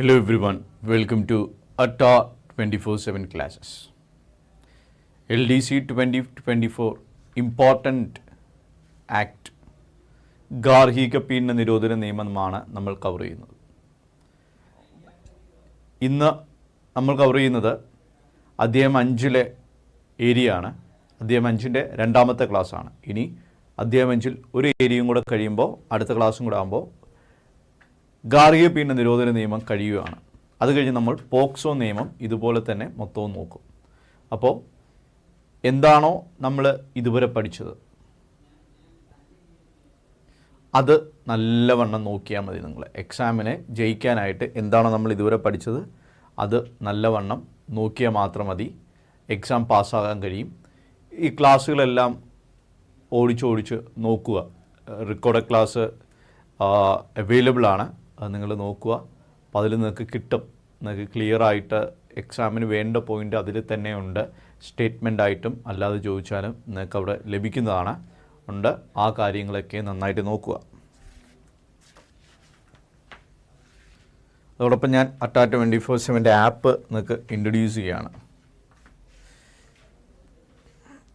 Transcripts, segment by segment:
Hello everyone, welcome to ATA 24/7 classes. LDC 2024 Important Act. ഗാർഹിക പീഡന നിരോധന നിയമമാണ് നമ്മൾ കവർ ചെയ്യുന്നത്. ഇന്ന് നമ്മൾ കവർ ചെയ്യുന്നത് അധ്യായം അഞ്ചിലെ ഏരിയ ആണ് അധ്യായം അഞ്ചിന്റെ രണ്ടാമത്തെ ക്ലാസ്സാണ് ഇനി അധ്യായം അഞ്ചിൽ ഒരു ഏരിയയും കൂടെ കഴിയുമ്പോൾ അടുത്ത ക്ലാസ്സും കൂടെ ആകുമ്പോൾ ഗാർഹിക പീഡന നിരോധന നിയമം കഴിയുകയാണ്. അത് കഴിഞ്ഞ് നമ്മൾ പോക്സോ നിയമം ഇതുപോലെ തന്നെ മൊത്തവും നോക്കും. അപ്പോൾ എന്താണോ നമ്മൾ ഇതുവരെ പഠിച്ചത്? അത് നല്ലവണ്ണം നോക്കിയാൽ മതി നിങ്ങൾ എക്സാമിനെ ജയിക്കാനായിട്ട് എന്താണോ നമ്മൾ ഇതുവരെ പഠിച്ചത് അത് നല്ലവണ്ണം നോക്കിയാൽ മാത്രം മതി. എക്സാം പാസ്സാകാൻ കഴിയും. ഈ ക്ലാസ്സുകളെല്ലാം ഓടിച്ചോടിച്ച് നോക്കുക. റെക്കോർഡ് ക്ലാസ് അവൈലബിൾ ആണ് അത് നിങ്ങൾ നോക്കുക. അപ്പോൾ അതിൽ നിങ്ങൾക്ക് കിട്ടും. നിങ്ങൾക്ക് ക്ലിയർ ആയിട്ട് എക്സാമിന് വേണ്ട പോയിന്റ് അതിൽ തന്നെ ഉണ്ട്. സ്റ്റേറ്റ്മെന്റ് ആയിട്ടും അല്ലാതെ ചോദിച്ചാലും നിങ്ങൾക്ക് അവിടെ ലഭിക്കുന്നതാണ്. ഉണ്ട്. ആ കാര്യങ്ങളൊക്കെ നന്നായിട്ട് നോക്കുക. അതോടൊപ്പം ഞാൻ അറ്റാറ്റ് ട്വന്റി ഫോർ സെവന്റെ ആപ്പ് നിങ്ങൾക്ക് ഇൻട്രൊഡ്യൂസ് ചെയ്യുകയാണ്.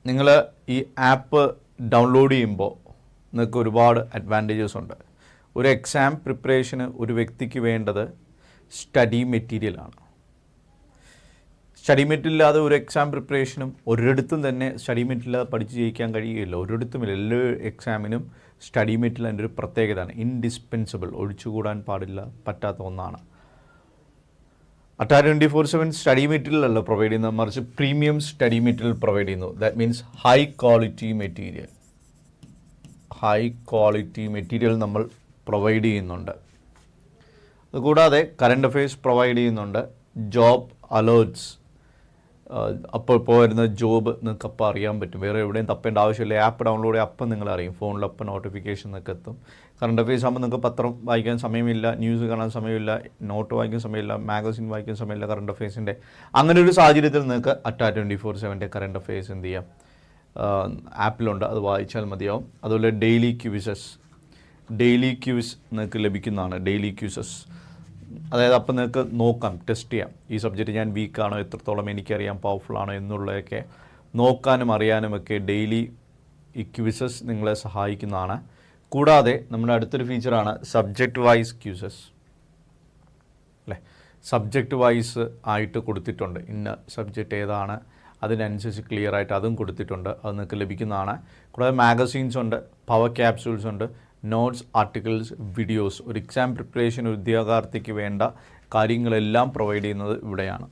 നിങ്ങൾ ഈ ആപ്പ് ഡൗൺലോഡ് ചെയ്യുമ്പോൾ നിങ്ങൾക്ക് ഒരുപാട് അഡ്വാന്റേജസ് ഉണ്ട്. ഒരു എക്സാം പ്രിപ്പറേഷന് ഒരു വ്യക്തിക്ക് വേണ്ടത് സ്റ്റഡി മെറ്റീരിയലാണ് സ്റ്റഡി മെറ്റീരിയൽ ഇല്ലാതെ ഒരു എക്സാം പ്രിപ്പറേഷനും ഒരിടത്തും തന്നെ സ്റ്റഡി മെറ്റീരിയൽ ഇല്ലാതെ പഠിച്ച് ജയിക്കാൻ കഴിയുകയില്ല. ഒരിടത്തുമില്ല എല്ലാ എക്സാമിനും സ്റ്റഡി മെറ്റീരിയൽ അതിന്റെ ഒരു പ്രത്യേകതയാണ്. ഇൻഡിസ്പെൻസിബിൾ ഒഴിച്ചുകൂടാൻ പാടില്ല പറ്റാത്ത ഒന്നാണ്. Adda twenty four seven study material അല്ല പ്രൊവൈഡ് ചെയ്യുന്നത്. മറിച്ച് പ്രീമിയം സ്റ്റഡി മെറ്റീരിയൽ പ്രൊവൈഡ് ചെയ്യുന്നു. That means high quality material high quality material നമ്മൾ പ്രൊവൈഡ് ചെയ്യുന്നുണ്ട്. അതുകൂടാതെ കറണ്ട് അഫയേഴ്സ് പ്രൊവൈഡ് ചെയ്യുന്നുണ്ട്. ജോബ് അലേർട്സ് അപ്പോൾ ഇപ്പോൾ വരുന്ന ജോബ് നിങ്ങൾക്ക് അപ്പോൾ അറിയാൻ പറ്റും. വേറെ എവിടെയും തപ്പേണ്ട ആവശ്യമില്ല. ആപ്പ് ഡൗൺലോഡ് ചെയ്യുക അപ്പം നിങ്ങൾ അറിയും. ഫോണിൽ നോട്ടിഫിക്കേഷൻ നിങ്ങൾക്ക് എത്തും. കറണ്ട് അഫയേഴ്സ് ആകുമ്പോൾ നിങ്ങൾക്ക് പത്രം വായിക്കാൻ സമയമില്ല ന്യൂസ് കാണാൻ സമയമില്ല നോട്ട് വായിക്കാൻ സമയമില്ല മാഗസിൻ വായിക്കാൻ സമയമില്ല കറണ്ട് അഫയേഴ്സിന്റെ അങ്ങനെ ഒരു സാഹചര്യത്തിൽ നിങ്ങൾക്ക് അറ്റാ ട്വന്റി ഫോർ സെവന്റെ കറണ്ട് അഫയേഴ്സ് എന്ത് ചെയ്യാം? ആപ്പിലുണ്ട് അത് വായിച്ചാൽ മതിയാവും. അതുപോലെ ഡെയിലി ക്യൂസസ് ഡെയിലി ക്യൂസ് നിങ്ങൾക്ക് ലഭിക്കുന്നതാണ് ഡെയിലി ക്യൂസസ്. അതായത് അപ്പം നിങ്ങൾക്ക് നോക്കാം ടെസ്റ്റ് ചെയ്യാം. ഈ സബ്ജക്റ്റ് ഞാൻ വീക്കാണോ എത്രത്തോളം എനിക്കറിയാം പവർഫുൾ ആണോ എന്നുള്ളതൊക്കെ നോക്കാനും അറിയാനുമൊക്കെ ഡെയിലി ക്യൂസസ് നിങ്ങളെ സഹായിക്കുന്നതാണ്. കൂടാതെ നമ്മുടെ അടുത്തൊരു ഫീച്ചറാണ് സബ്ജക്റ്റ് വൈസ് ക്യൂസസ്. അല്ലേ? സബ്ജക്റ്റ് വൈസ് ആയിട്ട് കൊടുത്തിട്ടുണ്ട്. ഇന്ന സബ്ജക്റ്റ് ഏതാണ് അതിനനുസരിച്ച് ക്ലിയർ ആയിട്ട് അതും കൊടുത്തിട്ടുണ്ട് അത് നിങ്ങൾക്ക് ലഭിക്കുന്നതാണ്. കൂടാതെ മാഗസീൻസ് ഉണ്ട് പവർ ക്യാപ്സ്യൂൾസ് ഉണ്ട് നോട്ട്സ് ആർട്ടിക്കിൾസ് വീഡിയോസ് ഒരു എക്സാം പ്രിപ്പറേഷൻ ഉദ്യോഗാർത്ഥിക്ക് വേണ്ട കാര്യങ്ങളെല്ലാം പ്രൊവൈഡ് ചെയ്യുന്നത് ഇവിടെയാണ്.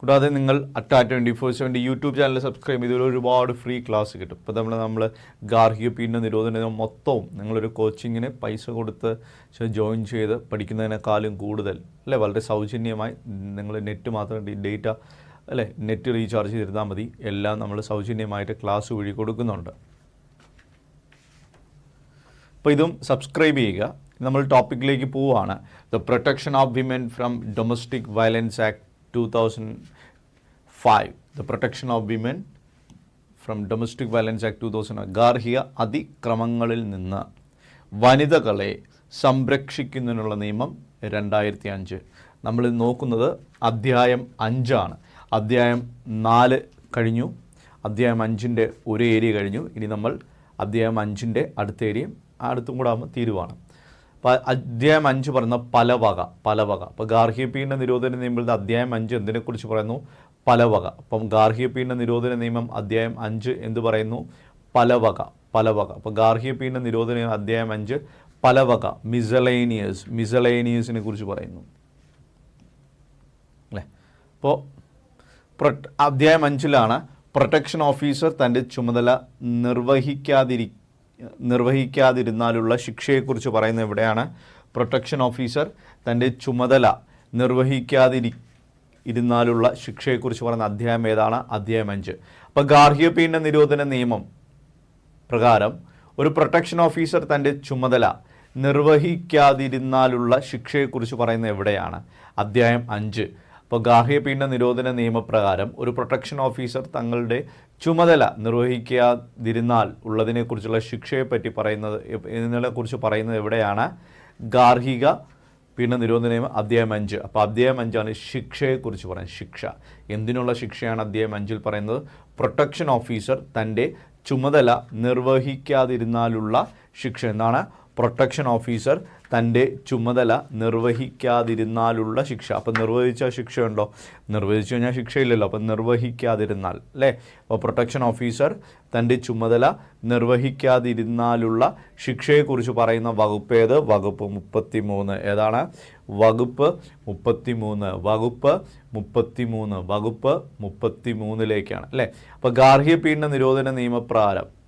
കൂടാതെ നിങ്ങൾ അറ്റാ ട്വന്റി ഫോർ സെവന്റെ യൂട്യൂബ് ചാനൽ സബ്സ്ക്രൈബ് ചെയ്തതിൽ ഒരുപാട് ഫ്രീ ക്ലാസ് കിട്ടും. ഇപ്പോൾ നമ്മൾ നമ്മൾ ഗാർഹിക പീഡന നിരോധന മൊത്തവും നിങ്ങളൊരു കോച്ചിങ്ങിന് പൈസ കൊടുത്ത് ജോയിൻ ചെയ്ത് പഠിക്കുന്നതിനേക്കാളും കൂടുതൽ അല്ലേ? വളരെ സൗജന്യമായി നിങ്ങൾ നെറ്റ് മാത്രം ഡേറ്റ അല്ലേ? നെറ്റ് റീചാർജ് ചെയ്തിരുന്നാൽ മതി. എല്ലാം നമ്മൾ സൗജന്യമായിട്ട് ക്ലാസ് വഴി കൊടുക്കുന്നുണ്ട്. അപ്പോൾ ഇതും സബ്സ്ക്രൈബ് ചെയ്യുക. നമ്മൾ ടോപ്പിക്കിലേക്ക് പോവുകയാണ്. The protection of women from domestic violence act two thousand five the protection of women from domestic violence act two thousand ഗാർഹിക അതിക്രമങ്ങളിൽ നിന്ന് വനിതകളെ സംരക്ഷിക്കുന്നതിനുള്ള നിയമം രണ്ടായിരത്തി അഞ്ച് നമ്മൾ നോക്കുന്നത് അധ്യായം അഞ്ചാണ്. അധ്യായം നാല് കഴിഞ്ഞു. അധ്യായം അഞ്ചിന്റെ ഒരു ഏരിയ കഴിഞ്ഞു. ഇനി നമ്മൾ അധ്യായം അഞ്ചിന്റെ അടുത്ത ഏരിയയും അടുത്തും കൂടെ ആകുമ്പോൾ തീരുവാണ്. അപ്പോൾ അധ്യായം അഞ്ച് പറയുന്ന പലവക പലവക പല അപ്പോൾ പീഡന നിരോധന നിയമത്തിൽ അധ്യായം അഞ്ച് എന്തിനെക്കുറിച്ച് പറയുന്നു? പലവക അപ്പം ഗാർഹിക പീഡന നിരോധന നിയമം അധ്യായം അഞ്ച് എന്ത് പറയുന്നു. പലവക പലവക പല അപ്പോൾ ഗാർഹിക പീഡന നിരോധന നിയമം അധ്യായം അഞ്ച് പലവക മിസലേനിയസ് മിസലേനിയസിനെ കുറിച്ച് പറയുന്നു. അല്ലേ? അപ്പോൾ അധ്യായം അഞ്ചിലാണ് പ്രൊട്ടക്ഷൻ ഓഫീസർ തന്റെ ചുമതല നിർവഹിക്കാതിരി നിർവഹിക്കാതിരുന്നാലുള്ള ശിക്ഷയെക്കുറിച്ച് പറയുന്നത് എവിടെയാണ്? പ്രൊട്ടക്ഷൻ ഓഫീസർ തന്റെ ചുമതല നിർവഹിക്കാതിരി ഇരുന്നാലുള്ള ശിക്ഷയെക്കുറിച്ച് പറയുന്ന അധ്യായം ഏതാണ്? അധ്യായം അഞ്ച്. അപ്പോൾ ഗാർഹിക പീഡന നിരോധന നിയമം പ്രകാരം ഒരു പ്രൊട്ടക്ഷൻ ഓഫീസർ തന്റെ ചുമതല നിർവഹിക്കാതിരുന്നാലുള്ള ശിക്ഷയെക്കുറിച്ച് പറയുന്നത് എവിടെയാണ്? അധ്യായം അഞ്ച്. അപ്പോൾ ഗാഹ്യപീഡന പീഡന നിരോധന നിയമപ്രകാരം ഒരു പ്രൊട്ടക്ഷൻ ഓഫീസർ തങ്ങളുടെ ചുമതല നിർവഹിക്കാതിരുന്നാൽ ഉള്ളതിനെക്കുറിച്ചുള്ള ശിക്ഷയെപ്പറ്റി പറയുന്നത് എന്നതിനെക്കുറിച്ച് പറയുന്നത് എവിടെയാണ്? ഗാർഹിക പീഡന നിരോധന നിയമം അധ്യായം അഞ്ച്. അപ്പോൾ അധ്യായം അഞ്ചാണ് ശിക്ഷയെക്കുറിച്ച് പറയുന്നത് ശിക്ഷ. എന്തിനുള്ള ശിക്ഷയാണ് അധ്യായം അഞ്ചിൽ പറയുന്നത്? പ്രൊട്ടക്ഷൻ ഓഫീസർ തന്റെ ചുമതല നിർവഹിക്കാതിരുന്നാലുള്ള ശിക്ഷ. എന്താണ്? പ്രൊട്ടക്ഷൻ ഓഫീസർ തന്റെ ചുമതല നിർവഹിക്കാതിരുന്നാലുള്ള ശിക്ഷ. അപ്പം നിർവഹിച്ച ശിക്ഷയുണ്ടോ? നിർവഹിച്ചു കഴിഞ്ഞാൽ ശിക്ഷയില്ലല്ലോ. അപ്പം നിർവഹിക്കാതിരുന്നാൽ അല്ലേ? അപ്പോൾ പ്രൊട്ടക്ഷൻ ഓഫീസർ തന്റെ ചുമതല നിർവഹിക്കാതിരുന്നാലുള്ള ശിക്ഷയെക്കുറിച്ച് പറയുന്ന വകുപ്പ് ഏത്? വകുപ്പ് മുപ്പത്തി മൂന്ന് ഏതാണ്? വകുപ്പ് മുപ്പത്തി മൂന്ന് വകുപ്പ് മുപ്പത്തി മൂന്ന് വകുപ്പ് മുപ്പത്തി മൂന്നിലേക്കാണ് അല്ലേ? അപ്പോൾ ഗാർഹിക പീഡന നിരോധന നിയമപ്രകാരം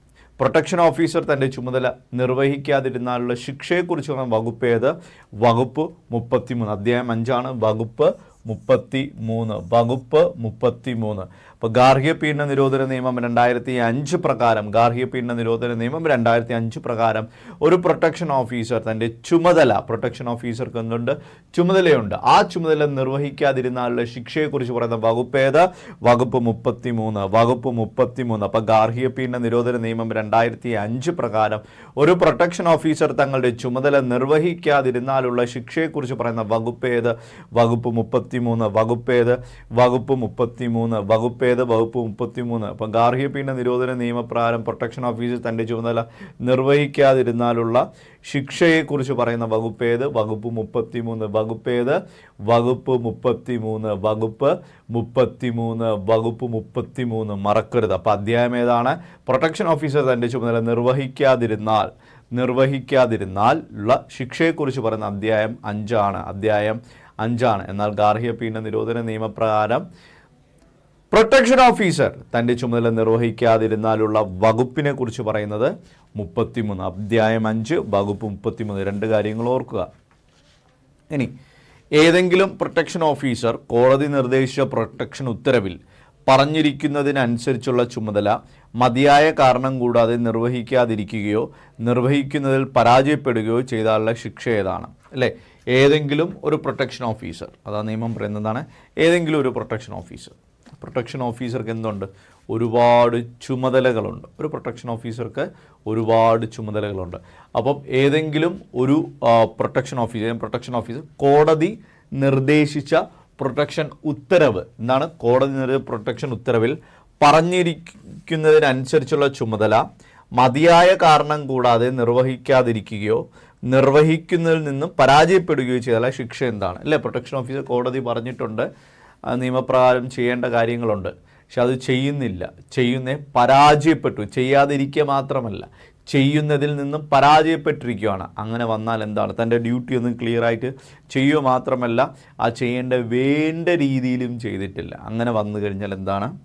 പ്രൊട്ടക്ഷൻ ഓഫീസർ തന്റെ ചുമതല നിർവഹിക്കാതിരുന്നാലുള്ള ശിക്ഷയെക്കുറിച്ചുള്ള പറഞ്ഞ വകുപ്പ് ഏത് വകുപ്പ് മുപ്പത്തിമൂന്ന് അധ്യായം അഞ്ചാണ്. വകുപ്പ് മുപ്പത്തി മൂന്ന് വകുപ്പ് മുപ്പത്തി മൂന്ന് അപ്പോൾ ഗാർഹിക പീഡന നിരോധന നിയമം രണ്ടായിരത്തി അഞ്ച് പ്രകാരം ഗാർഹിക പീഡന നിരോധന നിയമം രണ്ടായിരത്തി അഞ്ച് പ്രകാരം ഒരു പ്രൊട്ടക്ഷൻ ഓഫീസർ തന്റെ ചുമതല പ്രൊട്ടക്ഷൻ ഓഫീസർക്ക് എന്തുണ്ട്? ചുമതലയുണ്ട്. ആ ചുമതല നിർവഹിക്കാതിരുന്നാലുള്ള ശിക്ഷയെക്കുറിച്ച് പറയുന്ന വകുപ്പ് ഏത്? വകുപ്പ് മുപ്പത്തി മൂന്ന് വകുപ്പ് മുപ്പത്തി മൂന്ന് അപ്പോൾ ഗാർഹിക പീഡന നിരോധന നിയമം രണ്ടായിരത്തി അഞ്ച് പ്രകാരം ഒരു പ്രൊട്ടക്ഷൻ ഓഫീസർ തങ്ങളുടെ ചുമതല നിർവഹിക്കാതിരുന്നാലുള്ള ശിക്ഷയെക്കുറിച്ച് പറയുന്ന വകുപ്പ് ഏത്? വകുപ്പ് മുപ്പത്തി മൂന്ന് വകുപ്പ് ഏത്? വകുപ്പ് മുപ്പത്തി മൂന്ന് വകുപ്പ് ഏത് വകുപ്പ് മുപ്പത്തി മൂന്ന് അപ്പം ഗാർഹിക പീഡന നിരോധന നിയമപ്രകാരം പ്രൊട്ടക്ഷൻ ഓഫീസർ തന്റെ ചുമതല നിർവഹിക്കാതിരുന്നാലുള്ള ശിക്ഷയെക്കുറിച്ച് പറയുന്ന വകുപ്പേത് വകുപ്പ് മുപ്പത്തി മൂന്ന് വകുപ്പ് ഏത്? വകുപ്പ് മുപ്പത്തി മൂന്ന് വകുപ്പ് മുപ്പത്തി മൂന്ന് വകുപ്പ് മുപ്പത്തി മൂന്ന് മറക്കരുത്. അപ്പോൾ അധ്യായം ഏതാണ്? പ്രൊട്ടക്ഷൻ ഓഫീസർ തന്റെ ചുമതല നിർവഹിക്കാതിരുന്നാൽ നിർവഹിക്കാതിരുന്നാൽ ഉള്ള ശിക്ഷയെക്കുറിച്ച് പറയുന്ന അധ്യായം അഞ്ചാണ്. അധ്യായം അഞ്ചാണ്. എന്നാൽ ഗാർഹിക പീഡന നിരോധന നിയമപ്രകാരം പ്രൊട്ടക്ഷൻ ഓഫീസർ തന്റെ ചുമതല നിർവഹിക്കാതിരുന്നാലുള്ള വകുപ്പിനെ കുറിച്ച് പറയുന്നത് മുപ്പത്തിമൂന്ന് അധ്യായം അഞ്ച് വകുപ്പ് മുപ്പത്തിമൂന്ന് രണ്ട് കാര്യങ്ങൾ ഓർക്കുക. ഇനി ഏതെങ്കിലും പ്രൊട്ടക്ഷൻ ഓഫീസർ കോടതി നിർദ്ദേശിച്ച പ്രൊട്ടക്ഷൻ ഉത്തരവിൽ പറഞ്ഞിരിക്കുന്നതിനനുസരിച്ചുള്ള ചുമതല മതിയായ കാരണം കൂടാതെ നിർവഹിക്കാതിരിക്കുകയോ നിർവഹിക്കുന്നതിൽ പരാജയപ്പെടുകയോ ചെയ്താലുള്ള ശിക്ഷ ഏതാണ്? അല്ലേ? ഏതെങ്കിലും ഒരു പ്രൊട്ടക്ഷൻ ഓഫീസർ അതാ നിയമം പറയുന്നതാണ് ഏതെങ്കിലും ഒരു പ്രൊട്ടക്ഷൻ ഓഫീസർ പ്രൊട്ടക്ഷൻ ഓഫീസർക്ക് എന്തുണ്ട്? ഒരുപാട് ചുമതലകളുണ്ട്. ഒരു പ്രൊട്ടക്ഷൻ ഓഫീസർക്ക് ഒരുപാട് ചുമതലകളുണ്ട്. അപ്പം ഏതെങ്കിലും ഒരു പ്രൊട്ടക്ഷൻ ഓഫീസർ പ്രൊട്ടക്ഷൻ ഓഫീസർ കോടതി നിർദ്ദേശിച്ച പ്രൊട്ടക്ഷൻ ഉത്തരവ് എന്നാണ് കോടതി പ്രൊട്ടക്ഷൻ ഉത്തരവിൽ പറഞ്ഞിരിക്കുന്നതിനനുസരിച്ചുള്ള ചുമതല മതിയായ കാരണം കൂടാതെ നിർവഹിക്കാതിരിക്കുകയോ നിർവഹിക്കുന്നതിൽ നിന്നും പരാജയപ്പെടുകയോ ചെയ്താൽ ശിക്ഷ എന്താണ്? അല്ലേ? പ്രൊട്ടക്ഷൻ ഓഫീസർ കോടതി പറഞ്ഞിട്ടുണ്ട് നിയമപ്രകാരം ചെയ്യേണ്ട കാര്യങ്ങളുണ്ട്. പക്ഷെ അത് ചെയ്യുന്നില്ല. ചെയ്യുന്നേ പരാജയപ്പെട്ടു. ചെയ്യാതിരിക്കുക മാത്രമല്ല ചെയ്യുന്നതിൽ നിന്നും പരാജയപ്പെട്ടിരിക്കുകയാണ് അങ്ങനെ വന്നാൽ എന്താണ്? തന്റെ ഡ്യൂട്ടി ഒന്നും ക്ലിയർ ആയിട്ട് ചെയ്യുക മാത്രമല്ല ആ ചെയ്യേണ്ട വേണ്ട രീതിയിലും ചെയ്തിട്ടില്ല. അങ്ങനെ വന്നു കഴിഞ്ഞാൽ എന്താണ്?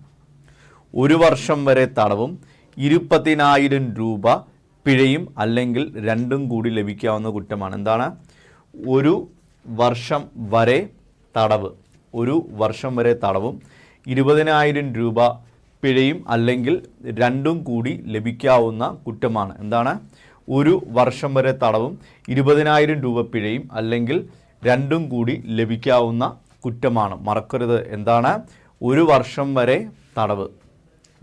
ഒരു വർഷം വരെ തടവും ഇരുപത്തിനായിരം രൂപ പിഴയും അല്ലെങ്കിൽ രണ്ടും കൂടി ലഭിക്കാവുന്ന കുറ്റമാണ്. എന്താണ്? ഒരു വർഷം വരെ തടവ്. ഒരു വർഷം വരെ തടവും ഇരുപതിനായിരം രൂപ പിഴയും അല്ലെങ്കിൽ രണ്ടും കൂടി ലഭിക്കാവുന്ന കുറ്റമാണ്. എന്താണ്? ഒരു വർഷം വരെ തടവും ഇരുപതിനായിരം രൂപ പിഴയും അല്ലെങ്കിൽ രണ്ടും കൂടി ലഭിക്കാവുന്ന കുറ്റമാണ്. മറക്കരുത്. എന്താണ്? ഒരു വർഷം വരെ തടവ്.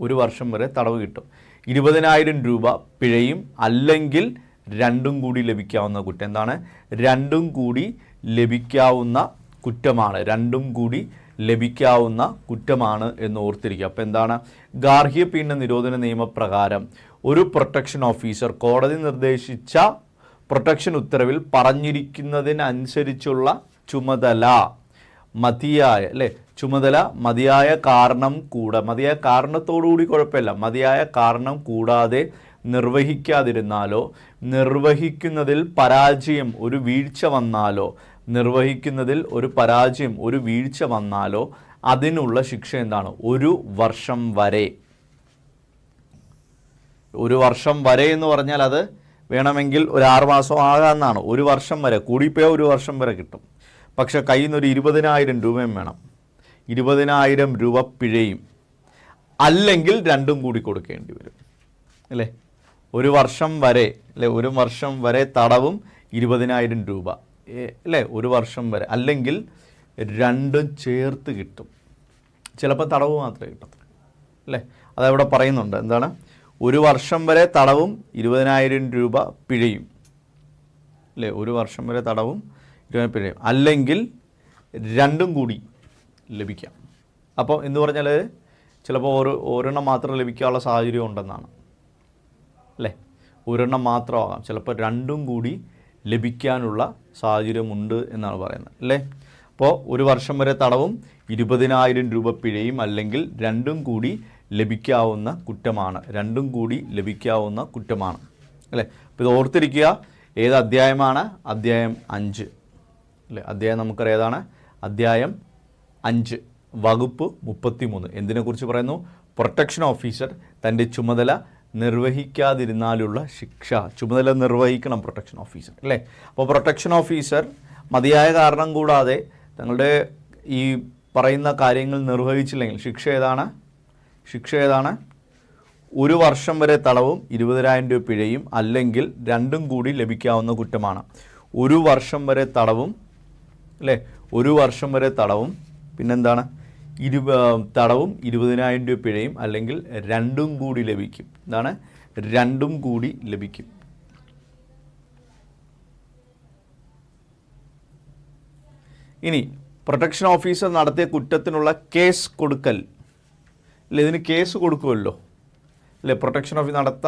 ഒരു വർഷം വരെ തടവ് കിട്ടും. ഇരുപതിനായിരം രൂപ പിഴയും അല്ലെങ്കിൽ രണ്ടും കൂടി ലഭിക്കാവുന്ന കുറ്റം. എന്താണ്? രണ്ടും കൂടി ലഭിക്കാവുന്ന കുറ്റമാണ്. രണ്ടും കൂടി ലഭിക്കാവുന്ന കുറ്റമാണ് എന്ന് ഓർത്തിരിക്കുക. അപ്പോൾ എന്താണ്? ഗാർഹിക പീഡന നിരോധന നിയമപ്രകാരം ഒരു പ്രൊട്ടക്ഷൻ ഓഫീസർ കോടതി നിർദ്ദേശിച്ച പ്രൊട്ടക്ഷൻ ഉത്തരവിൽ പറഞ്ഞിരിക്കുന്നതിനനുസരിച്ചുള്ള ചുമതല മതിയായ അല്ലേ? ചുമതല മതിയായ കാരണം കൂടെ മതിയായ കാരണത്തോടുകൂടി കുഴപ്പമില്ല. മതിയായ കാരണം കൂടാതെ നിർവഹിക്കാതിരുന്നാലോ നിർവഹിക്കുന്നതിൽ പരാജയം ഒരു വീഴ്ച വന്നാലോ നിർവഹിക്കുന്നതിൽ ഒരു പരാജയം ഒരു വീഴ്ച വന്നാലോ അതിനുള്ള ശിക്ഷ എന്താണ്? ഒരു വർഷം വരെ. ഒരു വർഷം വരെ എന്ന് പറഞ്ഞാൽ അത് വേണമെങ്കിൽ ഒരു ആറ് മാസം ആകാമെന്നാണ് ഒരു വർഷം വരെ കൂടിപ്പോയാൽ ഒരു വർഷം വരെ കിട്ടും. പക്ഷെ കയ്യിൽ നിന്ന് ഒരു ഇരുപതിനായിരം രൂപയും വേണം. ഇരുപതിനായിരം രൂപ പിഴയും. അല്ലെങ്കിൽ രണ്ടും കൂടി കൊടുക്കേണ്ടി വരും. അല്ലേ? ഒരു വർഷം വരെ അല്ലേ? ഒരു വർഷം വരെ തടവും ഇരുപതിനായിരം രൂപ. അല്ലേ? ഒരു വർഷം വരെ. അല്ലെങ്കിൽ രണ്ടും ചേർത്ത് കിട്ടും. ചിലപ്പോൾ തടവ് മാത്രമേ കിട്ടത്തുള്ളൂ. അല്ലേ? അതവിടെ പറയുന്നുണ്ട്. എന്താണ്? ഒരു വർഷം വരെ തടവും ഇരുപതിനായിരം രൂപ പിഴയും. അല്ലേ? ഒരു വർഷം വരെ തടവും ഇരുപതിനായിരം പിഴയും. അല്ലെങ്കിൽ രണ്ടും കൂടി ലഭിക്കാം. അപ്പോൾ എന്ന് പറഞ്ഞാൽ ചിലപ്പോൾ ഓരോ ഒരെണ്ണം മാത്രം ലഭിക്കാനുള്ള സാഹചര്യം ഉണ്ടെന്നാണ്. അല്ലേ? ഒരെണ്ണം മാത്രമാകാം. ചിലപ്പോൾ രണ്ടും കൂടി ലഭിക്കാനുള്ള സാഹചര്യമുണ്ട് എന്നാണ് പറയുന്നത് അല്ലേ? അപ്പോൾ ഒരു വർഷം വരെ തടവും ഇരുപതിനായിരം രൂപ പിഴയും അല്ലെങ്കിൽ രണ്ടും കൂടി ലഭിക്കാവുന്ന കുറ്റമാണ്. രണ്ടും കൂടി ലഭിക്കാവുന്ന കുറ്റമാണ് അല്ലേ? അപ്പോൾ ഇത് ഓർത്തിരിക്കുക ഏത് അധ്യായമാണ്? അധ്യായം അഞ്ച് അല്ലേ? അധ്യായം നമുക്കറിയാം ഏതാണ്? അധ്യായം അഞ്ച് വകുപ്പ് മുപ്പത്തിമൂന്ന്. എന്തിനെക്കുറിച്ച് പറയുന്നു? പ്രൊട്ടക്ഷൻ ഓഫീസർ തന്റെ ചുമതല നിർവഹിക്കാതിരുന്നാലുള്ള ശിക്ഷ ചുമതല നിർവഹിക്കണം പ്രൊട്ടക്ഷൻ ഓഫീസർ അല്ലേ? അപ്പോൾ പ്രൊട്ടക്ഷൻ ഓഫീസർ മതിയായ കാരണം കൂടാതെ തങ്ങളുടെ ഈ പറയുന്ന കാര്യങ്ങൾ നിർവഹിച്ചില്ലെങ്കിൽ ശിക്ഷ ഏതാണ്? ശിക്ഷ ഏതാണ്? ഒരു വർഷം വരെ തടവും ഇരുപതിനായിരം രൂപ പിഴയും അല്ലെങ്കിൽ രണ്ടും കൂടി ലഭിക്കാവുന്ന കുറ്റമാണ്. ഒരു വർഷം വരെ തടവും അല്ലേ? ഒരു വർഷം വരെ തടവും പിന്നെന്താണ്? ഇരു തടവും ഇരുപതിനായിരം രൂപ പിഴയും അല്ലെങ്കിൽ രണ്ടും കൂടി ലഭിക്കും. എന്താണ് രണ്ടും കൂടി ലഭിക്കും. ഇനി പ്രൊട്ടക്ഷൻ ഓഫീസർ നടത്തിയ കുറ്റത്തിനുള്ള കേസ് കൊടുക്കൽ. അല്ലെ ഇതിന് കേസ് കൊടുക്കുമല്ലോ. അല്ലേ പ്രൊട്ടക്ഷൻ ഓഫീസ് നടത്ത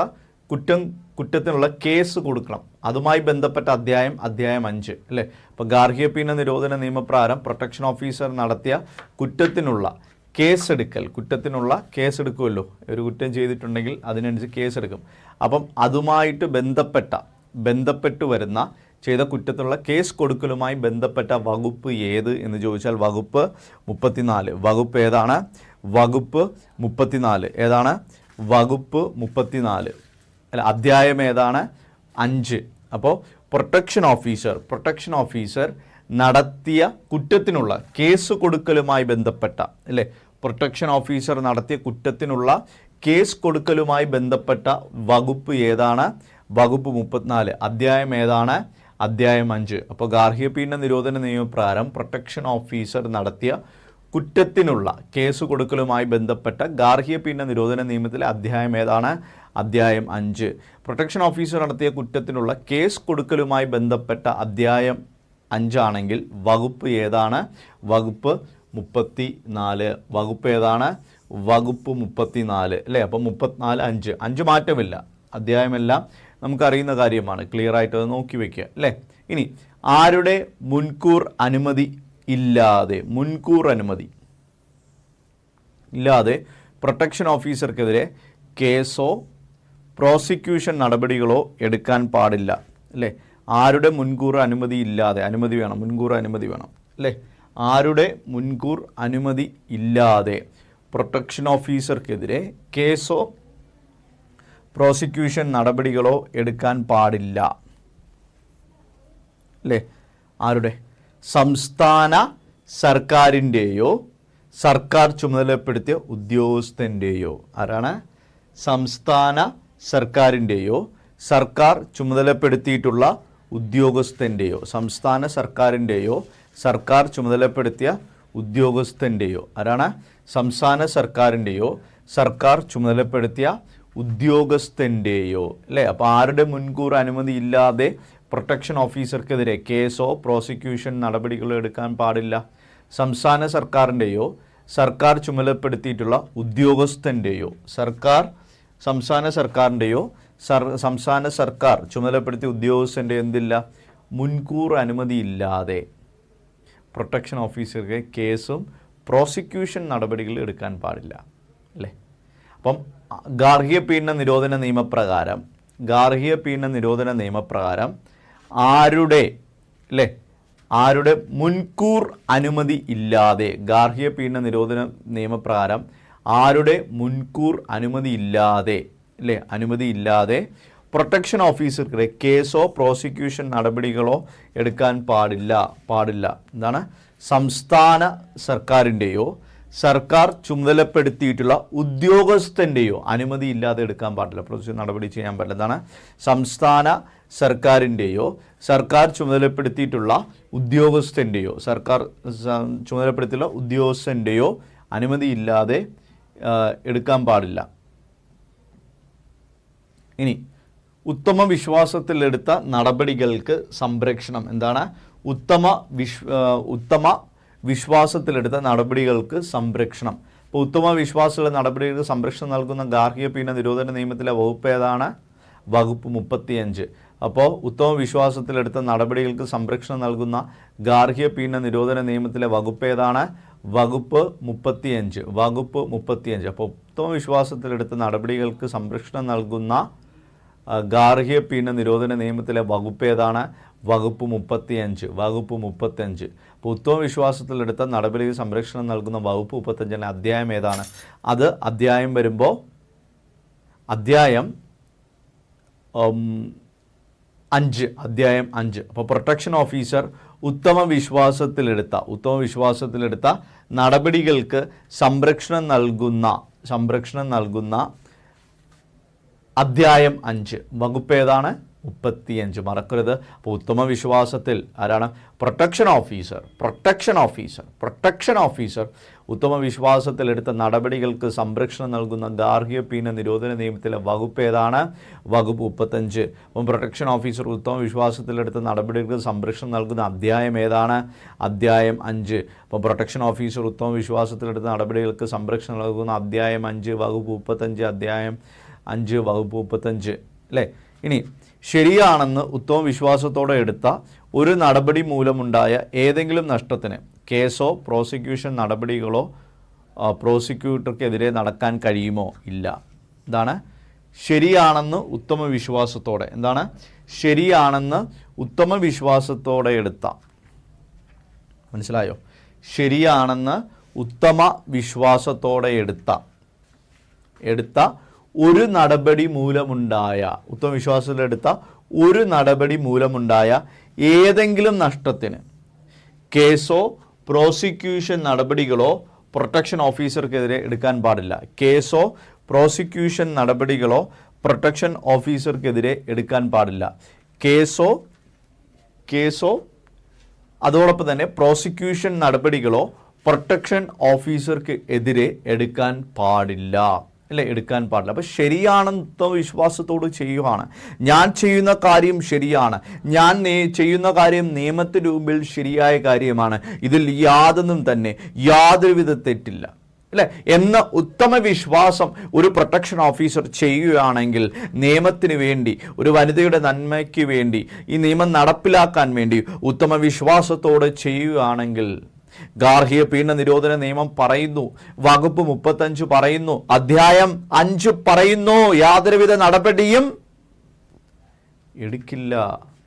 കുറ്റം കുറ്റത്തിനുള്ള കേസ് കൊടുക്കണം. അതുമായി ബന്ധപ്പെട്ട അധ്യായം അധ്യായം അഞ്ച് അല്ലേ? അപ്പോൾ ഗാർഹിക പീഡന നിരോധന നിയമപ്രകാരം പ്രൊട്ടക്ഷൻ ഓഫീസർ നടത്തിയ കുറ്റത്തിനുള്ള കേസെടുക്കൽ കുറ്റത്തിനുള്ള കേസെടുക്കുമല്ലോ? ഒരു കുറ്റം ചെയ്തിട്ടുണ്ടെങ്കിൽ അതിനനുസരിച്ച് കേസെടുക്കും. അപ്പം അതുമായിട്ട് ബന്ധപ്പെട്ട ബന്ധപ്പെട്ട് വരുന്ന ചെയ്ത കുറ്റത്തിനുള്ള കേസ് കൊടുക്കലുമായി ബന്ധപ്പെട്ട വകുപ്പ് ഏത് എന്ന് ചോദിച്ചാൽ വകുപ്പ് മുപ്പത്തിനാല്. വകുപ്പ് ഏതാണ്? വകുപ്പ് മുപ്പത്തിനാല്. ഏതാണ്? വകുപ്പ് മുപ്പത്തിനാല്. അല്ല അധ്യായം ഏതാണ്? അഞ്ച്. അപ്പോൾ പ്രൊട്ടക്ഷൻ ഓഫീസർ പ്രൊട്ടക്ഷൻ ഓഫീസർ നടത്തിയ കുറ്റത്തിനുള്ള കേസ് കൊടുക്കലുമായി ബന്ധപ്പെട്ട അല്ലേ? പ്രൊട്ടക്ഷൻ ഓഫീസർ നടത്തിയ കുറ്റത്തിനുള്ള കേസ് കൊടുക്കലുമായി ബന്ധപ്പെട്ട വകുപ്പ് ഏതാണ്? വകുപ്പ് മുപ്പത്തിനാല്. അധ്യായം ഏതാണ്? അധ്യായം അഞ്ച്. അപ്പോൾ ഗാർഹിക പീഡന നിരോധന നിയമപ്രകാരം പ്രൊട്ടക്ഷൻ ഓഫീസർ നടത്തിയ കുറ്റത്തിനുള്ള കേസ് കൊടുക്കലുമായി ബന്ധപ്പെട്ട ഗാർഹിക പീഡന നിരോധന നിയമത്തിലെ അധ്യായം ഏതാണ്? അധ്യായം അഞ്ച്. പ്രൊട്ടക്ഷൻ ഓഫീസർ നടത്തിയ കുറ്റത്തിനുള്ള കേസ് കൊടുക്കലുമായി ബന്ധപ്പെട്ട അധ്യായം അഞ്ചാണെങ്കിൽ വകുപ്പ് ഏതാണ്? വകുപ്പ് മുപ്പത്തി നാല് വകുപ്പ് ഏതാണ്? വകുപ്പ് മുപ്പത്തി നാല് അല്ലേ? അപ്പം മുപ്പത്തിനാല് അഞ്ച്. അഞ്ച് മാറ്റമില്ല. അധ്യായമെല്ലാം നമുക്കറിയുന്ന കാര്യമാണ്. ക്ലിയർ ആയിട്ട് അത് നോക്കി വയ്ക്കുക അല്ലേ? ഇനി ആരുടെ മുൻകൂർ അനുമതി ഇല്ലാതെ മുൻകൂർ അനുമതി. ഇല്ലാതെ പ്രൊട്ടക്ഷൻ ഓഫീസർക്കെതിരെ കേസോ പ്രോസിക്യൂഷൻ നടപടികളോ എടുക്കാൻ പാടില്ല അല്ലേ? ആരുടെ മുൻകൂർ അനുമതി ഇല്ലാതെ അനുമതി വേണം മുൻകൂർ അനുമതി വേണം അല്ലേ? ആരുടെ മുൻകൂർ അനുമതി ഇല്ലാതെ പ്രൊട്ടക്ഷൻ ഓഫീസർക്കെതിരെ കേസോ പ്രോസിക്യൂഷൻ നടപടികളോ എടുക്കാൻ പാടില്ല അല്ലേ? ആരുടെ? സംസ്ഥാന സർക്കാരിന്റെയോ സർക്കാർ ചുമതലപ്പെടുത്തിയ ഉദ്യോഗസ്ഥന്റെയോ ആരാണ്? സംസ്ഥാന സർക്കാരിന്റെയോ സർക്കാർ ചുമതലപ്പെടുത്തിയിട്ടുള്ള ഉദ്യോഗസ്ഥന്റെയോ സംസ്ഥാന സർക്കാരിന്റെയോ സർക്കാർ ചുമതലപ്പെടുത്തിയ ഉദ്യോഗസ്ഥന്റെയോ ആരാണ്? സംസ്ഥാന സർക്കാരിന്റെയോ സർക്കാർ ചുമതലപ്പെടുത്തിയ ഉദ്യോഗസ്ഥന്റെയോ അല്ലേ? അപ്പോൾ ആരുടെ മുൻകൂർ അനുമതി ഇല്ലാതെ പ്രൊട്ടക്ഷൻ ഓഫീസർക്കെതിരെ കേസോ പ്രോസിക്യൂഷൻ നടപടികളോ എടുക്കാൻ പാടില്ല. സംസ്ഥാന സർക്കാരിന്റെയോ സർക്കാർ ചുമതലപ്പെടുത്തിയിട്ടുള്ള ഉദ്യോഗസ്ഥന്റെയോ സർക്കാർ സംസ്ഥാന സർക്കാരിന്റെയോ സർ സംസ്ഥാന സർക്കാർ ചുമതലപ്പെടുത്തിയ ഉദ്യോഗസ്ഥന്റെ എന്തില്ല? മുൻകൂർ അനുമതിയില്ലാതെ പ്രൊട്ടക്ഷൻ ഓഫീസർക്ക് കേസും പ്രോസിക്യൂഷൻ നടപടികൾ എടുക്കാൻ പാടില്ല. അല്ലേ? അപ്പം ഗാർഹിക പീഡന നിരോധന നിയമപ്രകാരം ഗാർഹിക പീഡന നിരോധന നിയമപ്രകാരം ആരുടെ അല്ലേ ആരുടെ മുൻകൂർ അനുമതി ഇല്ലാതെ ഗാർഹിക പീഡന നിരോധന നിയമപ്രകാരം ആരുടെ മുൻകൂർ അനുമതി ഇല്ലാതെ അല്ലേ അനുമതി ഇല്ലാതെ പ്രൊട്ടക്ഷൻ ഓഫീസർക്കെതിരെ കേസോ പ്രോസിക്യൂഷൻ നടപടികളോ എടുക്കാൻ പാടില്ല പാടില്ല. എന്താണ്? സംസ്ഥാന സർക്കാരിന്റെയോ സർക്കാർ ചുമതലപ്പെടുത്തിയിട്ടുള്ള ഉദ്യോഗസ്ഥന്റെയോ അനുമതി ഇല്ലാതെ എടുക്കാൻ പാടില്ല. പ്രോസിക്യൂഷൻ നടപടി ചെയ്യാൻ പാടില്ല. എന്താണ്? സംസ്ഥാന സർക്കാരിന്റെയോ സർക്കാർ ചുമതലപ്പെടുത്തിയിട്ടുള്ള ഉദ്യോഗസ്ഥന്റെയോ സർക്കാർ ചുമതലപ്പെടുത്തിയിട്ടുള്ള ഉദ്യോഗസ്ഥന്റെയോ അനുമതി ഇല്ലാതെ എടുക്കാൻ പാടില്ല. ഇനി ഉത്തമ വിശ്വാസത്തിലെടുത്ത നടപടികൾക്ക് സംരക്ഷണം എന്താണ്? ഉത്തമ വിശ്വ ഉത്തമ വിശ്വാസത്തിലെടുത്ത നടപടികൾക്ക് സംരക്ഷണം. ഇപ്പോൾ ഉത്തമ വിശ്വാസമുള്ള നടപടികൾക്ക് സംരക്ഷണം നൽകുന്ന ഗാർഹിക പീഡന നിരോധന നിയമത്തിലെ വകുപ്പ് ഏതാണ്? വകുപ്പ് മുപ്പത്തിയഞ്ച്. അപ്പോൾ ഉത്തമ വിശ്വാസത്തിലെടുത്ത നടപടികൾക്ക് സംരക്ഷണം നൽകുന്ന ഗാർഹിക പീഡന നിരോധന നിയമത്തിലെ വകുപ്പ് ഏതാണ്? വകുപ്പ് മുപ്പത്തിയഞ്ച്. വകുപ്പ് മുപ്പത്തിയഞ്ച്. അപ്പോൾ ഉത്തമ വിശ്വാസത്തിലെടുത്ത നടപടികൾക്ക് സംരക്ഷണം നൽകുന്ന ഗാർഹിക പീഡന നിരോധന നിയമത്തിലെ വകുപ്പ് ഏതാണ്? വകുപ്പ് മുപ്പത്തിയഞ്ച് വകുപ്പ് മുപ്പത്തഞ്ച് ഉത്തമ വിശ്വാസത്തിലെടുത്ത നടപടിക്ക് സംരക്ഷണം നൽകുന്ന വകുപ്പ് മുപ്പത്തഞ്ചിന്റെ അധ്യായം ഏതാണ്? അത് അധ്യായം വരുമ്പോൾ അധ്യായം അഞ്ച് അധ്യായം അഞ്ച്. അപ്പോൾ പ്രൊട്ടക്ഷൻ ഓഫീസർ ഉത്തമ വിശ്വാസത്തിലെടുത്ത ഉത്തമ വിശ്വാസത്തിലെടുത്ത നടപടികൾക്ക് സംരക്ഷണം നൽകുന്ന സംരക്ഷണം നൽകുന്ന അധ്യായം അഞ്ച്. വകുപ്പ് ഏതാണ്? മുപ്പത്തിയഞ്ച്. മറക്കരുത്. അപ്പോൾ ഉത്തമ വിശ്വാസത്തിൽ ആരാണ്? Protection officer protection officer protection officer ഉത്തമ വിശ്വാസത്തിൽ എടുത്ത നടപടികൾക്ക് സംരക്ഷണം നൽകുന്ന ഗാർഹിക പീന നിരോധന നിയമത്തിലെ വകുപ്പ് ഏതാണ്? വകുപ്പ് മുപ്പത്തഞ്ച് അപ്പം പ്രൊട്ടക്ഷൻ ഓഫീസർ ഉത്തമ വിശ്വാസത്തിലെടുത്ത നടപടികൾക്ക് സംരക്ഷണം നൽകുന്ന അധ്യായം ഏതാണ്? അധ്യായം അഞ്ച്. അപ്പോൾ പ്രൊട്ടക്ഷൻ ഓഫീസർ ഉത്തമ വിശ്വാസത്തിലെടുത്ത നടപടികൾക്ക് സംരക്ഷണം നൽകുന്ന അധ്യായം അഞ്ച് വകുപ്പ് മുപ്പത്തഞ്ച് അധ്യായം അഞ്ച് വകുപ്പ് മുപ്പത്തഞ്ച് അല്ലേ? ഇനി ശരിയാണെന്ന് ഉത്തമ വിശ്വാസത്തോടെ എടുത്ത ഒരു നടപടി മൂലമുണ്ടായ ഏതെങ്കിലും നഷ്ടത്തിന് കേസോ പ്രോസിക്യൂഷൻ നടപടികളോ പ്രോസിക്യൂട്ടർക്കെതിരെ നടക്കാൻ കഴിയുമോ? ഇല്ല. ഇതാണ് ശരിയാണെന്ന് ഉത്തമ വിശ്വാസത്തോടെ. എന്താണ്? ശരിയാണെന്ന് ഉത്തമ വിശ്വാസത്തോടെ എടുത്ത. മനസ്സിലായോ? ശരിയാണെന്ന് ഉത്തമ വിശ്വാസത്തോടെ എടുത്ത. എടുത്ത ഒരു നടപടി മൂലമുണ്ടായ ഉത്തമ വിശ്വാസത്തിലെടുത്ത ഒരു നടപടി മൂലമുണ്ടായ ഏതെങ്കിലും നഷ്ടത്തിന് കേസോ പ്രോസിക്യൂഷൻ നടപടികളോ പ്രൊട്ടക്ഷൻ ഓഫീസർക്കെതിരെ എടുക്കാൻ പാടില്ല. കേസോ പ്രോസിക്യൂഷൻ നടപടികളോ പ്രൊട്ടക്ഷൻ ഓഫീസർക്കെതിരെ എടുക്കാൻ പാടില്ല. കേസോ കേസോ അതോടൊപ്പം തന്നെ പ്രോസിക്യൂഷൻ നടപടികളോ പ്രൊട്ടക്ഷൻ ഓഫീസർക്ക് എതിരെ എടുക്കാൻ പാടില്ല. അല്ലേ എടുക്കാൻ പാടില്ല. അപ്പോൾ ശരിയാണെന്ന വിശ്വാസത്തോട് ചെയ്യുകയാണ് ഞാൻ ചെയ്യുന്ന കാര്യം ശരിയാണ്. ഞാൻ ചെയ്യുന്ന കാര്യം നിയമത്തിന് മുമ്പിൽ ശരിയായ കാര്യമാണ്. ഇതിൽ യാതൊന്നും തന്നെ യാതൊരുവിധ തെറ്റില്ല. അല്ലെ എന്ന ഉത്തമ വിശ്വാസം ഒരു പ്രൊട്ടക്ഷൻ ഓഫീസർ ചെയ്യുകയാണെങ്കിൽ നിയമത്തിന് വേണ്ടി ഒരു വനിതയുടെ നന്മയ്ക്ക് വേണ്ടി ഈ നിയമം നടപ്പിലാക്കാൻ വേണ്ടി ഉത്തമ വിശ്വാസത്തോടെ ചെയ്യുകയാണെങ്കിൽ ഗാർഹിക പീഡന നിരോധന നിയമം പറയുന്നു. വകുപ്പ് മുപ്പത്തഞ്ച് പറയുന്നു. അധ്യായം അഞ്ച് പറയുന്നു. യാതൊരുവിധ നടപടിയും എടുക്കില്ല.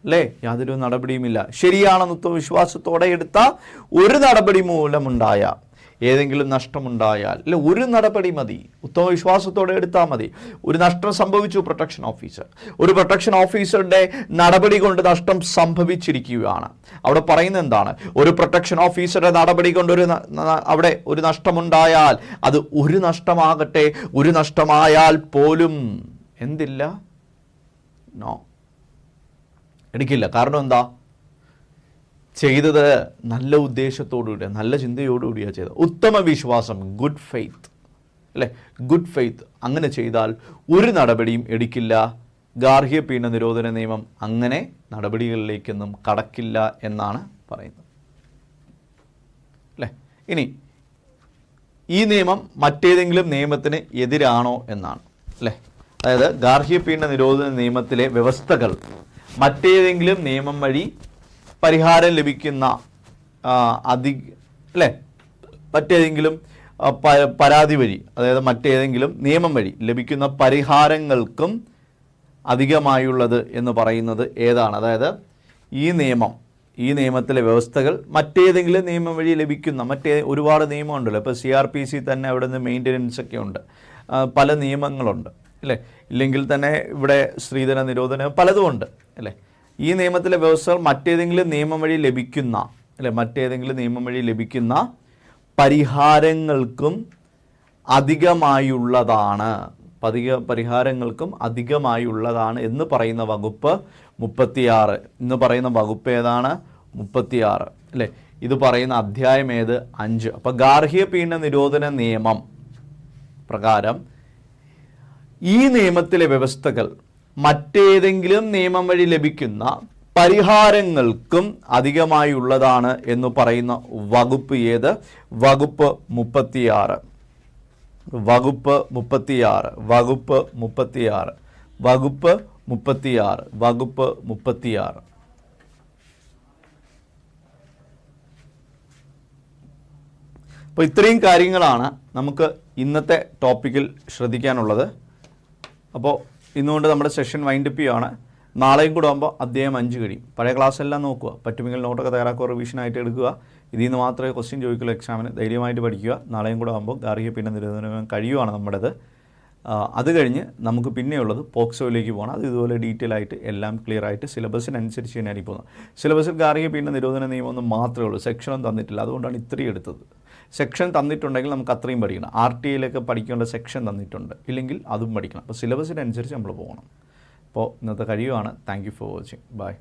അല്ലേ? യാതൊരു നടപടിയുമില്ല. ശരിയാണെന്ന് വിശ്വാസത്തോടെ എടുത്ത ഒരു നടപടി മൂലമുണ്ടായ ഏതെങ്കിലും നഷ്ടമുണ്ടായാൽ അല്ലെ ഒരു നടപടി മതി. ഉത്തമ വിശ്വാസത്തോടെ എടുത്താൽ മതി. ഒരു നഷ്ടം സംഭവിച്ചു പ്രൊട്ടക്ഷൻ ഓഫീസർ ഒരു പ്രൊട്ടക്ഷൻ ഓഫീസറുടെ നടപടി കൊണ്ട് നഷ്ടം സംഭവിച്ചിരിക്കുകയാണ്. അവിടെ പറയുന്നത് എന്താണ്? ഒരു പ്രൊട്ടക്ഷൻ ഓഫീസറുടെ നടപടി കൊണ്ട് ഒരു അവിടെ ഒരു നഷ്ടമുണ്ടായാൽ അത് ഒരു നഷ്ടമാകട്ടെ. ഒരു നഷ്ടമായാൽ പോലും എന്തില്ല? നോ എടുക്കില്ല. കാരണം എന്താ? ചെയ്തത് നല്ല ഉദ്ദേശത്തോടുകൂടി നല്ല ചിന്തയോടുകൂടിയാണ് ചെയ്തത്. ഉത്തമ വിശ്വാസം ഗുഡ് ഫെയ്ത്ത് അല്ലേ? ഗുഡ് ഫെയ്ത്ത് അങ്ങനെ ചെയ്താൽ ഒരു നടപടിയും എടുക്കില്ല. ഗാർഹിക പീഡന നിരോധന നിയമം അങ്ങനെ നടപടികളിലേക്കൊന്നും കടക്കില്ല എന്നാണ് പറയുന്നത്. അല്ലേ? ഇനി ഈ നിയമം മറ്റേതെങ്കിലും നിയമത്തിന് എതിരാണോ എന്നാണ്. അല്ലേ? അതായത് ഗാർഹിക പീഡന നിരോധന നിയമത്തിലെ വ്യവസ്ഥകൾ മറ്റേതെങ്കിലും നിയമം വഴി പരിഹാരം ലഭിക്കുന്ന അതി അല്ലേ? മറ്റേതെങ്കിലും പരാതി വഴി അതായത് മറ്റേതെങ്കിലും നിയമം വഴി ലഭിക്കുന്ന പരിഹാരങ്ങൾക്കും അധികമായുള്ളത് എന്ന് പറയുന്നത് ഏതാണ്? അതായത് ഈ നിയമം ഈ നിയമത്തിലെ വ്യവസ്ഥകൾ മറ്റേതെങ്കിലും നിയമം വഴി ലഭിക്കുന്ന മറ്റേ ഒരുപാട് നിയമമുണ്ടല്ലോ. ഇപ്പോൾ സി ആർ പി സി തന്നെ അവിടെ നിന്ന് മെയിന്റനൻസ് ഒക്കെ ഉണ്ട് പല നിയമങ്ങളുണ്ട്. അല്ലേ? ഇല്ലെങ്കിൽ തന്നെ ഇവിടെ സ്ത്രീധന നിരോധനം പലതുമുണ്ട് അല്ലേ? ഈ നിയമത്തിലെ വ്യവസ്ഥകൾ മറ്റേതെങ്കിലും നിയമം വഴി ലഭിക്കുന്ന അല്ലെ മറ്റേതെങ്കിലും നിയമം വഴി ലഭിക്കുന്ന പരിഹാരങ്ങൾക്കും അധികമായുള്ളതാണ്. പതിക പരിഹാരങ്ങൾക്കും അധികമായുള്ളതാണ് എന്ന് പറയുന്ന വകുപ്പ് മുപ്പത്തിയാറ്. എന്ന് പറയുന്ന വകുപ്പ് ഏതാണ്? മുപ്പത്തിയാറ്. അല്ലേ? ഇത് പറയുന്ന അധ്യായം ഏത്? അഞ്ച്. അപ്പം ഗാർഹിക പീഡന നിരോധന നിയമം പ്രകാരം ഈ നിയമത്തിലെ വ്യവസ്ഥകൾ മറ്റേതെങ്കിലും നിയമം വഴി ലഭിക്കുന്ന പരിഹാരങ്ങൾക്കും അധികമായി ഉള്ളതാണ് എന്ന് പറയുന്ന വകുപ്പ് ഏത്? വകുപ്പ് മുപ്പത്തിയാറ്. വകുപ്പ് മുപ്പത്തിയാറ്. വകുപ്പ് മുപ്പത്തിയാറ്. വകുപ്പ് മുപ്പത്തിയാറ്. വകുപ്പ് മുപ്പത്തിയാറ്. അപ്പോൾ ഇത്രയും കാര്യങ്ങളാണ് നമുക്ക് ഇന്നത്തെ ടോപ്പിക്കിൽ ശ്രദ്ധിക്കാനുള്ളത്. അപ്പോൾ ഇന്നുകൊണ്ട് നമ്മുടെ സെഷൻ വൈൻഡപ്പ് ചെയ്യുകയാണ് നാളെയും കൂടെ ആകുമ്പോൾ അദ്ദേഹം അഞ്ച് കഴിയും. പഴയ ക്ലാസ്സെല്ലാം നോക്കുക. പറ്റുമെങ്കിൽ നോട്ടൊക്കെ തയ്യാറാക്കുക റിവിഷനായിട്ട് എടുക്കുക. ഇതിൽ നിന്ന് മാത്രമേ ക്വസ്റ്റ്യൻ ചോദിക്കുള്ളൂ എക്സാമിന് ധൈര്യമായിട്ട് പഠിക്കുക. നാളെയും കൂടെ ആകുമ്പോൾ ഗാർഹിക പിന്നെ നിരോധനം കഴിയുവാണ് നമ്മുടേത്. അത് കഴിഞ്ഞ് നമുക്ക് പിന്നെയുള്ളത് പോക്സോയിലേക്ക് പോകണം അത് ഇതുപോലെ ഡീറ്റെയിൽ ആയിട്ട് എല്ലാം ക്ലിയർ ആയിട്ട് സിലബസിനനുസരിച്ച് തന്നെയാണ് ഈ പോകുന്നത് സിലബസിൽ ഗാർഹിക പിന്നെ നിരോധന നിയമം ഒന്നും മാത്രമേ ഉള്ളൂ. സെക്ഷനും തന്നിട്ടില്ല. അതുകൊണ്ടാണ് ഇത്രയും എടുത്തത്. സെക്ഷൻ തന്നിട്ടുണ്ടെങ്കിൽ നമുക്ക് അത്രയും പഠിക്കണം. ആർ ടി ഐയിലൊക്കെ പഠിക്കേണ്ട സെക്ഷൻ തന്നിട്ടുണ്ട്. ഇല്ലെങ്കിൽ അതും പഠിക്കണം. അപ്പോൾ സിലബസിനനുസരിച്ച് നമ്മൾ പോകണം. അപ്പോൾ ഇന്നത്തെ കഴിയുവാണ് thank you for watching bye